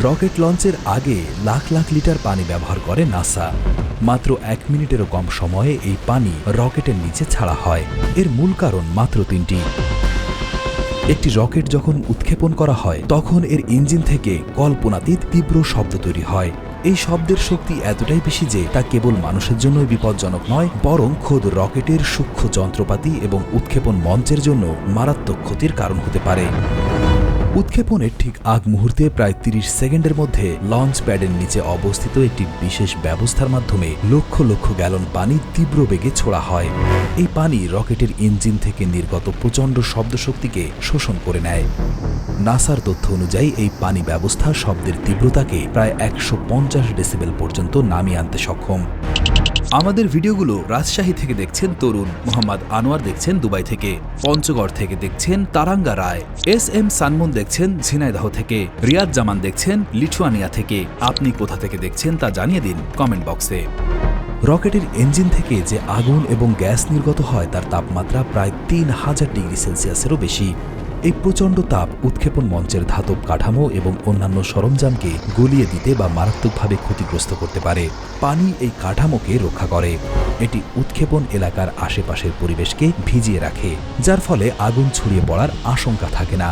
Rocket লঞ্চের আগে lakh lakh litre পানি ব্যবহার করে নাসা। মাত্র এক মিনিটেরও কম সময়ে এই পানি রকেটের নিচে ছাড়া হয়। এর মূল কারণ মাত্র তিনটি। একটি রকেট যখন উৎক্ষেপণ করা হয়, তখন এর ইঞ্জিন থেকে কল্পনাতীত তীব্র শব্দ তৈরি হয়। এই শব্দের শক্তি এতটাই বেশি যে তা কেবল মানুষের জন্যই বিপজ্জনক নয়, বরং খোদ রকেটের সূক্ষ্ম যন্ত্রপাতি এবং উৎক্ষেপণ মঞ্চের জন্য মারাত্মক ক্ষতির কারণ হতে পারে। উৎক্ষেপণের ঠিক আগ মুহূর্তে প্রায় ৩০ সেকেন্ডের মধ্যে লঞ্চ প্যাডের নিচে অবস্থিত একটি বিশেষ ব্যবস্থার মাধ্যমে লক্ষ লক্ষ গ্যালন পানি তীব্র বেগে ছোড়া হয়। এই পানি রকেটের ইঞ্জিন থেকে নির্গত প্রচণ্ড শব্দশক্তিকে শোষণ করে নেয়। নাসার তথ্য অনুযায়ী, এই পানি ব্যবস্থা শব্দের তীব্রতাকে প্রায় একশো পঞ্চাশ ডেসিবেল পর্যন্ত নামিয়ে আনতে সক্ষম। আমাদের ভিডিওগুলো রাজশাহী থেকে দেখছেন তরুণ, মোহাম্মদ আনোয়ার দেখছেন দুবাই থেকে, পঞ্চগড় থেকে দেখছেন Taranga Roy, S M Sunmoon দেখছেন ঝিনাইদহ থেকে, রিয়াদ জামান দেখছেন লিথুয়ানিয়া থেকে। আপনি কোথা থেকে দেখছেন তা জানিয়ে দিন কমেন্ট বক্সে। রকেটের ইঞ্জিন থেকে যে আগুন এবং গ্যাস নির্গত হয় তার তাপমাত্রা প্রায় তিন হাজার ডিগ্রি সেলসিয়াসেরও বেশি। এই প্রচণ্ড তাপ উৎক্ষেপণ মঞ্চের ধাতব কাঠামো এবং অন্যান্য সরঞ্জামকে গলিয়ে দিতে বা মারাত্মকভাবে ক্ষতিগ্রস্ত করতে পারে। পানি এই কাঠামোকে রক্ষা করে। এটি উৎক্ষেপণ এলাকার আশেপাশের পরিবেশকে ভিজিয়ে রাখে, যার ফলে আগুন ছড়িয়ে পড়ার আশঙ্কা থাকে না।